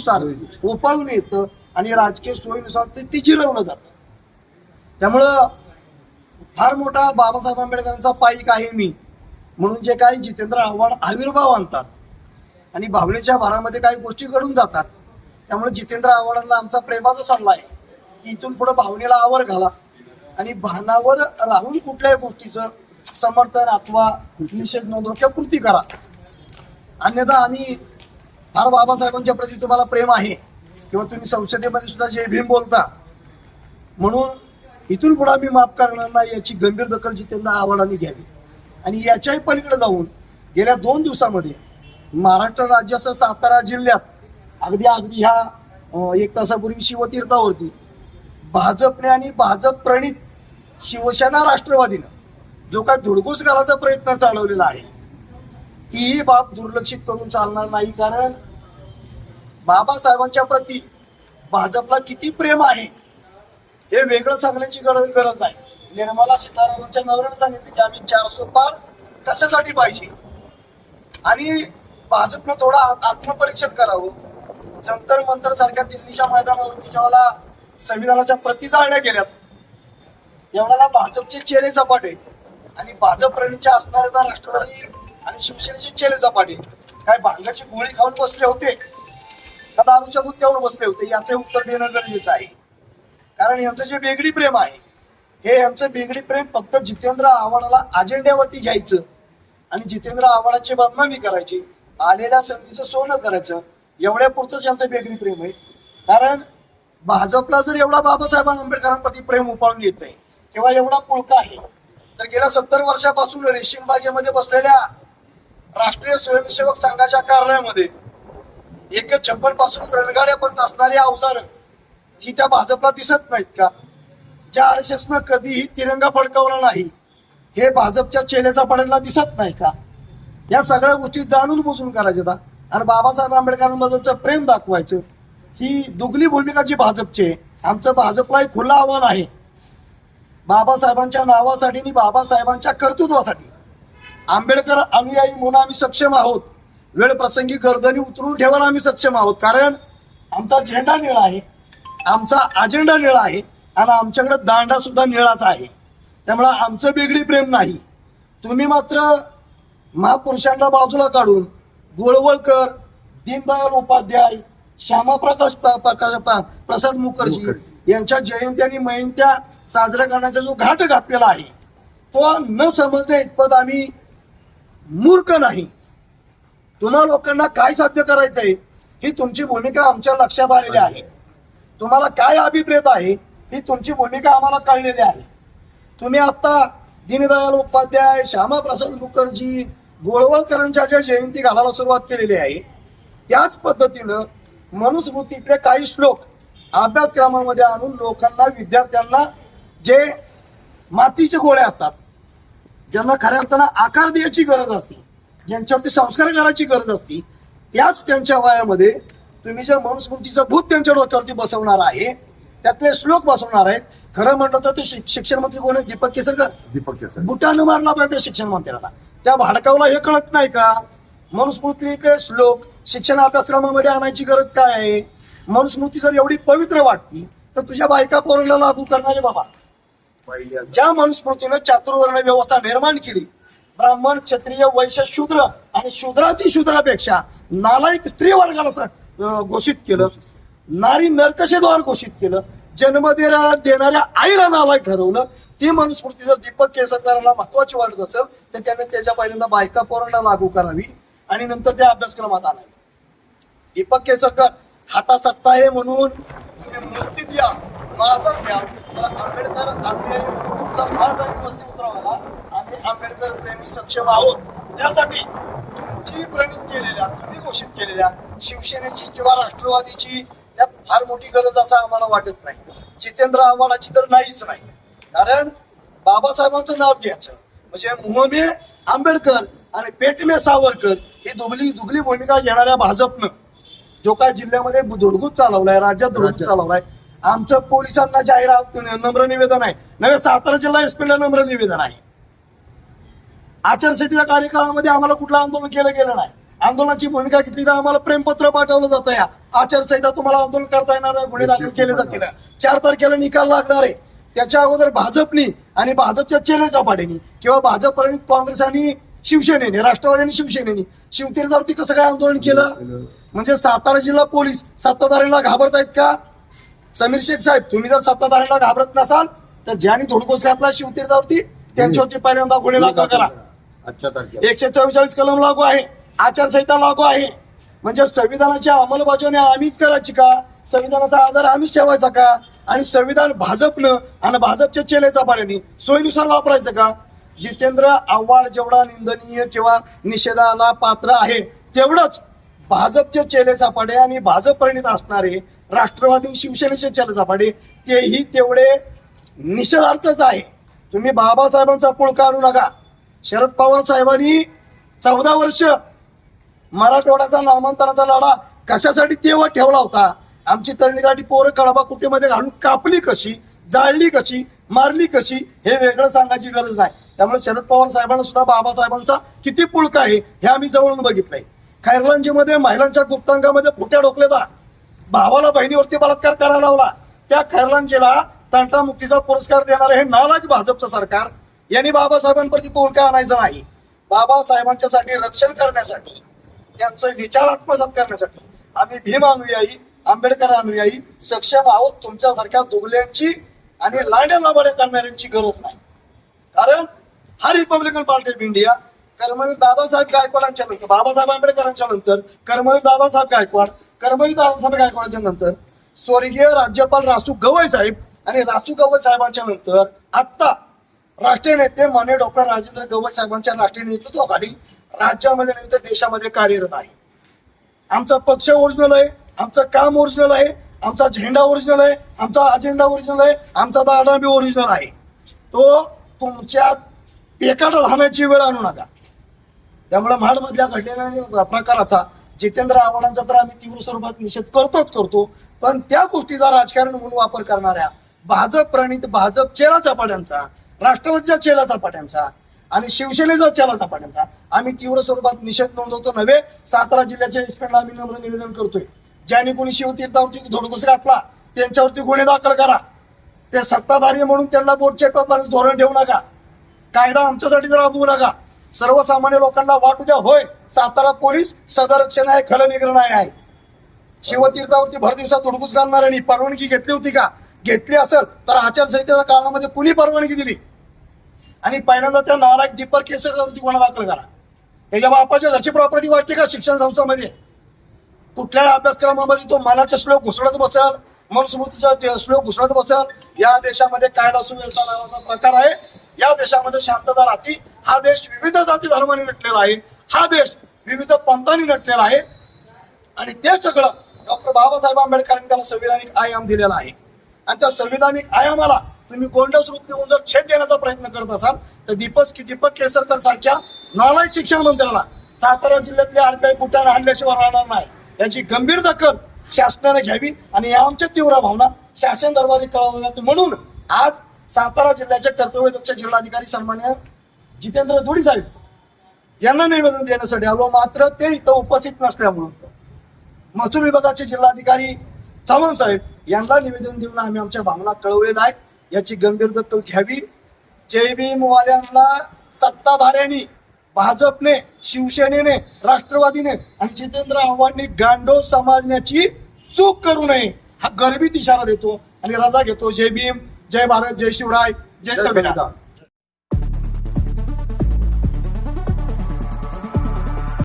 सोयीनुसार ओपाळून येतं आणि राजकीय सोयीनुसार ते ती जिरवलं जातं. त्यामुळं फार मोठा बाबासाहेब आंबेडकरांचा पाईक आहे मी. म्हणून जे काही जितेंद्र आव्हाड आविर्भाव आणतात आणि भावनेच्या भारामध्ये काही गोष्टी घडून जातात त्यामुळे जितेंद्र आव्हाडांना आमचा प्रेमाचा सल्ला आहे की इथून पुढे भावनेला आवर घाला आणि भानावर राहून कुठल्याही गोष्टीचं समर्थन अथवा निषेध नोंदव किंवा कृती करा. अन्यथा आम्ही फार बाबासाहेबांच्या प्रती तुम्हाला प्रेम आहे. किंवा तुम्ही संसदेमध्ये सुद्धा जे भीम बोलता. म्हणून इथून पुढे आम्ही माफ करणार नाही याची गंभीर दखल जितेंद्र आव्हाडांनी घ्यावी. आणि याच्याही पलीकडे जाऊन गेल्या दोन दिवसामध्ये महाराष्ट्र राज्यासह सातारा जिल्ह्यात अगदी अगदी ह्या एक तासापूर्वी शिवतीर्थावरती भाजपने आणि भाजप प्रणित शिवसेना राष्ट्रवादीनं जो काय धुडकूस घालायचा प्रयत्न चालवलेला आहे. तीही बाब दुर्लक्षित करून चालणार नाही कारण बाबासाहेबांच्या प्रती भाजपला किती प्रेम आहे हे वेगळं सांगण्याची गरज गरज नाही. निर्मला सीतारामनच्या नवऱ्याने सांगितलं की आम्ही चारशे पार कशासाठी पाहिजे? आणि भाजपनं थोडं आत- आत्मपरीक्षण करावं. जंतर मंतर सारख्या दिल्लीच्या मैदानावरती जेव्हा संविधानाच्या प्रती जाळल्या गेल्यात. त्यावेळेला भाजपचे चेहरे झपाटे. आणि भाजप प्रणीच्या असणाऱ्या राष्ट्रवादी आणि शिवसेनेची चेले चपाटी काय भांगाची गोळी खाऊन बसले होते? का दारूच्या गुत्त्यावर बसले होते? याचे उत्तर देणं गरजेचं आहे. कारण यांचं जे बेगडी प्रेम आहे हे यांचं बेगडी प्रेम फक्त जितेंद्र आव्हाडाला अजेंड्यावरती घ्यायचं आणि जितेंद्र आव्हाडाची बदनामी करायची आलेल्या संधीचं सोनं करायचं एवढ्या पुरतंच यांचं वेगळी प्रेम आहे. कारण भाजपला जर एवढा बाबासाहेब आंबेडकरांप्रती प्रेम उपाळून येत नाही किंवा एवढा पुळका आहे तर गेल्या सत्तर वर्षापासून रेशीम बागेमध्ये बसलेल्या राष्ट्रीय स्वयंसेवक संघाच्या कार्यालयामध्ये एक छप्पनपासून रणगाड्यापर्यंत असणारी अवजार ही त्या भाजपला दिसत नाहीत का? ज्या आर एस एसनं कधीही तिरंगा फडकवला नाही हे भाजपच्या चेलेचा पडायला दिसत नाही का? या सगळ्या गोष्टी जाणून बुजून करायच्या आणि बाबासाहेब आंबेडकरांबद्दलचं प्रेम दाखवायचं. ही दुगली भूमिका जी भाजपची आहे आमचं भाजपला एक खुलं आव्हान आहे. बाबासाहेबांच्या नावासाठी आणि बाबासाहेबांच्या कर्तृत्वासाठी. आंबेडकर अनुयायी म्हणून आम्ही सक्षम आहोत. वेळ प्रसंगी गर्दनी उतरून ठेवायला आम्ही सक्षम आहोत. कारण आमचा झेंडा निळा आहे. आमचा अजेंडा निळा आहे. आणि आमच्याकडे दांडा सुद्धा निळाच आहे. त्यामुळे आमचं बेगडी प्रेम नाही. तुम्ही मात्र महापुरुषांना बाजूला काढून गोळवळकर दीनदयाल उपाध्याय श्यामाप्रकाश प्रकाश प्रसाद मुखर्जी. यांच्या जयंती आणि मयंत्या साजऱ्या करण्याचा जो घाट घातलेला आहे तो न समजण्या इतपत आम्ही मूर्ख नाही. तुम्हा लोकांना काय साध्य करायचं आहे ही तुमची भूमिका आमच्या लक्षात आलेली आहे. तुम्हाला काय अभिप्रेत आहे? ही तुमची भूमिका आम्हाला कळलेली आहे. तुम्ही आत्ता दीनदयाल उपाध्याय श्यामाप्रसाद मुखर्जी गोळवळकरांच्या ज्या जयंती घालायला सुरुवात केलेली आहे त्याच पद्धतीनं मनुस्मृतीतले काही श्लोक अभ्यासक्रमामध्ये आणून लोकांना विद्यार्थ्यांना जे मातीचे गोळे असतात ज्यांना खऱ्या अर्थानं आकार द्यायची गरज असते ज्यांच्यावरती संस्कार करायची गरज असते त्याच त्यांच्या वयामध्ये तुम्ही जे मनुस्मृतीचं भूत त्यांच्या डोक्यावरती बसवणार आहे त्यातले श्लोक बसवणार आहेत. खरं म्हणलं तर ते शिक- शिक्षण मंत्री कोण आहे दीपक केसरकर. दीपक केसर बुटानं मारला पाहिजे शिक्षण मंत्र्याला. त्या भाडकावला हे कळत नाही का? मनुस्मृती ते श्लोक शिक्षण अभ्यासक्रमामध्ये आणायची गरज काय आहे? मनुस्मृती जर एवढी पवित्र वाटती तर तुझ्या बायका पोरांना लागू करणारे बाबा. ज्या मनुस्मृतीनं चातुर्वर्ण व्यवस्था निर्माण केली ब्राह्मण क्षत्रिय वैश्य शूद्र आणि शूद्राती शूद्रापेक्षा नालायक स्त्री वर्गाला घोषित केलं. नारी नरकशेद्वार घोषित केलं. जन्म देणाऱ्या आईला नालायक ठरवलं. ती मनुस्मृती जर दीपक केसरकरांना महत्वाची वाटत असेल तर त्याने त्याच्या पहिल्यांदा बायका पोरांना लागू करावी आणि नंतर त्या अभ्यासक्रमात आणावी. दीपक केसरकर हाता सत्ता आहे म्हणून तुम्ही मस्तीत या माझा घ्या तर आंबेडकर म्हणून तुमचा माज आणि मस्ती उतरवायला आम्ही आंबेडकर प्रेमी सक्षम आहोत. त्यासाठी तुमची प्रणित केलेल्या तुम्ही घोषित केलेल्या शिवसेनेची किंवा राष्ट्रवादीची त्यात फार मोठी गरज असं आम्हाला वाटत नाही. जितेंद्र आव्हाडाची तर नाहीच नाही. कारण बाबासाहेबांचं नाव घ्यायचं. म्हणजे मुहमे आंबेडकर आणि पेटमे सावरकर ही दुबली दुबली भूमिका घेणाऱ्या भाजपनं जो काय जिल्ह्यामध्ये धुडगूस चालवलाय राज्यात राज्यात. चालवलाय आमचं पोलिसांना जाहीर नम्र निवेदन आहे. नव्हे सातारा जिल्हा एसपीला नम्र निवेदन आहे. आचारसंहितेच्या कार्यकाळामध्ये आम्हाला कुठलं आंदोलन केलं गेलं नाही. आंदोलनाची भूमिका घेतली तर आम्हाला प्रेमपत्र पाठवलं जातं या. आचारसंहिता तुम्हाला आंदोलन करता येणार आहे, गुन्हे दाखल केले जातील. चार तारखेला निकाल लागणार आहे. त्याच्या अगोदर भाजपनी आणि भाजपच्या चेले चपाटीनी किंवा भाजप प्रणित काँग्रेस आणि शिवसेनेने राष्ट्रवादी आणि शिवसेनेने शिवतीर्थावरती कसं काय आंदोलन केलं? म्हणजे सातारा जिल्हा पोलीस सत्ताधाऱ्यांना घाबरतायत का? समीर शेख साहेब तुम्ही जर सत्ताधाऱ्यांना घाबरत नसाल तर ज्यांनी धुडकोस घातला शिवतीर्थावरती त्यांच्यावरती पहिल्यांदा गुन्हे दाखल करा. तारखेला एकशे चव्वेचाळीस कलम लागू आहे आचारसंहिता लागू आहे. म्हणजे संविधानाची अंमलबजावणी आम्हीच करायची का? संविधानाचा आधार आम्हीच ठेवायचा का? आणि संविधान भाजपनं आणि भाजपच्या चेलेचा पाण्याने सोयीनुसार वापरायचं का? जितेंद्र आव्हाड जेवढा निंदनीय किंवा निषेधाला पात्र आहे तेवढंच भाजपचे चेले सापाडे आणि भाजप परिणित असणारे राष्ट्रवादी शिवसेनेचे चेले सापाडे तेही तेवढे निषेधार्थच आहे. तुम्ही बाबासाहेबांचा पुळका आणू नका. शरद पवार साहेबांनी चौदा वर्ष मराठवाड्याचा नामांतराचा लढा कशासाठी तेव्हा ठेवला होता? आमची तरणीसाठी पोरं कडबा कुटीमध्ये घालून कापली कशी जाळली कशी मारली कशी हे वेगळं सांगायची गरज नाही. त्यामुळे शरद पवार साहेबांना सुद्धा बाबासाहेबांचा किती पुळका आहे हे आम्ही जवळून बघितलंय. खैरलांजीमध्ये महिलांच्या गुप्तांगामध्ये फुट्या डोकलेला भावाला बहिणीवरती बलात्कार करायला लावला. त्या खैरलांजीला तंटामुक्तीचा पुरस्कार देणारे हे नालाज भाजपचं सरकार. यांनी बाबासाहेबांवरती काय आणायचा नाही. बाबासाहेबांच्यासाठी रक्षण करण्यासाठी त्यांचं विचार आत्मसात करण्यासाठी आम्ही भीम अनुयायी आंबेडकर अनुयायी सक्षम आहोत. तुमच्यासारख्या दुगल्यांची आणि लांड्या लाबाड्या करणाऱ्यांची गरज नाही. कारण हा Republican Party of India Karmaveer Dadasaheb गायकवाडांच्या नंतर बाबासाहेब आंबेडकरांच्या नंतर कर्मवीर दादासाहेब गायकवाड कर्मवीर दादासाहेब गायकवाडांच्या नंतर स्वर्गीय राज्यपाल रासू गवई साहेब आणि रासू गवई साहेबांच्या नंतर आत्ता राष्ट्रीय नेते मान्य डॉक्टर राजेंद्र गवई साहेबांच्या राष्ट्रीय नेतृत्वाखाली राज्यामध्ये नव्हे तर देशामध्ये कार्यरत आहे. आमचा पक्ष ओरिजिनल आहे आमचं काम ओरिजिनल आहे आमचा झेंडा ओरिजिनल आहे आमचा अजेंडा ओरिजिनल आहे आमचा दाडा बी ओरिजिनल आहे. तो तुमच्यात पेकाट राहण्याची वेळ आणू नका. त्यामुळे महाडमधल्या घडलेल्या प्रकाराचा जितेंद्र आव्हाडांचा तर आम्ही तीव्र स्वरूपात निषेध करतोच करतो. पण त्या गोष्टीचा राजकारण म्हणून वापर करणाऱ्या भाजप प्रणित भाजप चेला चपाट्यांचा राष्ट्रवादीच्या चेला चपाट्यांचा आणि शिवसेनेचा चेला चपाट्यांचा आम्ही तीव्र स्वरूपात निषेध नोंदवतो नव्हे सातारा जिल्ह्याच्या इन्स्पेक्टर आम्ही नम्र निवेदन करतोय. ज्यांनी कोणी शिवतीर्थावरती धोडगुस घातला त्यांच्यावरती गुन्हे दाखल करा. ते सत्ताधारी म्हणून त्यांना बोटचे धोरण ठेवू नका. कायदा आमच्यासाठी राबवू नका. सर्वसामान्य लोकांना वाटू द्या होय. सातारा पोलीस सदरक्षण आहे खलनिग्रह आहे. शिवतीर्थावरती भर दिवसात धुडकूस घालणाऱ्यांनी परवानगी घेतली होती का? घेतली असेल तर आचारसंहितेच्या काळामध्ये कुणी परवानगी दिली? आणि पहिल्यांदा त्या नालायक दीपक केसरवरती गुन्हा दाखल करा. त्याच्या बापाच्या घरची प्रॉपर्टी वाटली का शिक्षण संस्थामध्ये? कुठल्याही अभ्यासक्रमामध्ये तो मनाचे श्लोक घुसळत बसेल? मनुस्मृतीचा श्लोक घुसळत बसेल? या देशामध्ये कायदा सुव्यवस्था नावाचा प्रकार आहे. या देशामध्ये शांतता राहती. हा देश विविध जाती धर्माने नटलेला आहे. हा देश विविध पंथांनी नटलेला आहे. आणि ते सगळं डॉक्टर बाबासाहेब आंबेडकरांनी त्याला संविधानिक आयाम दिलेला आहे. आणि त्या संविधानिक आयामाला तुम्ही गोंडस रूप देऊन जर छेद देण्याचा प्रयत्न करत असाल तर दीपक दीपक केसरकर सारख्या नॉलेज शिक्षण मंत्र्याला सातारा जिल्ह्यातल्या आरपीआय फुटाने हल्ल्याशिवाय राहणार नाही. याची गंभीर दखल शासनाने घ्यावी. आणि या आमच्या तीव्र भावना शासन दरबारी कळवण्यात म्हणून आज सातारा जिल्ह्याचे कर्तव्यदक्ष जिल्हाधिकारी सन्मान्य जितेंद्र धुडी साहेब यांना निवेदन देण्यासाठी आलो. मात्र ते इथं उपस्थित नसल्यामुळं महसूल विभागाचे जिल्हाधिकारी चव्हाण साहेब यांना निवेदन देऊन आम्ही आमच्या भावना कळवलेल्या आहेत. याची गंभीर दखल घ्यावी. जय भीमवाल्यांना सत्ताधाऱ्यांनी भाजपने शिवसेनेने राष्ट्रवादीने आणि जितेंद्र आव्हाडने गांडो समाजण्याची चूक करू नये. हा गर्भित इशारा देतो आणि रजा घेतो. जय भीम जय भारत जय शिवराय जय संविधान.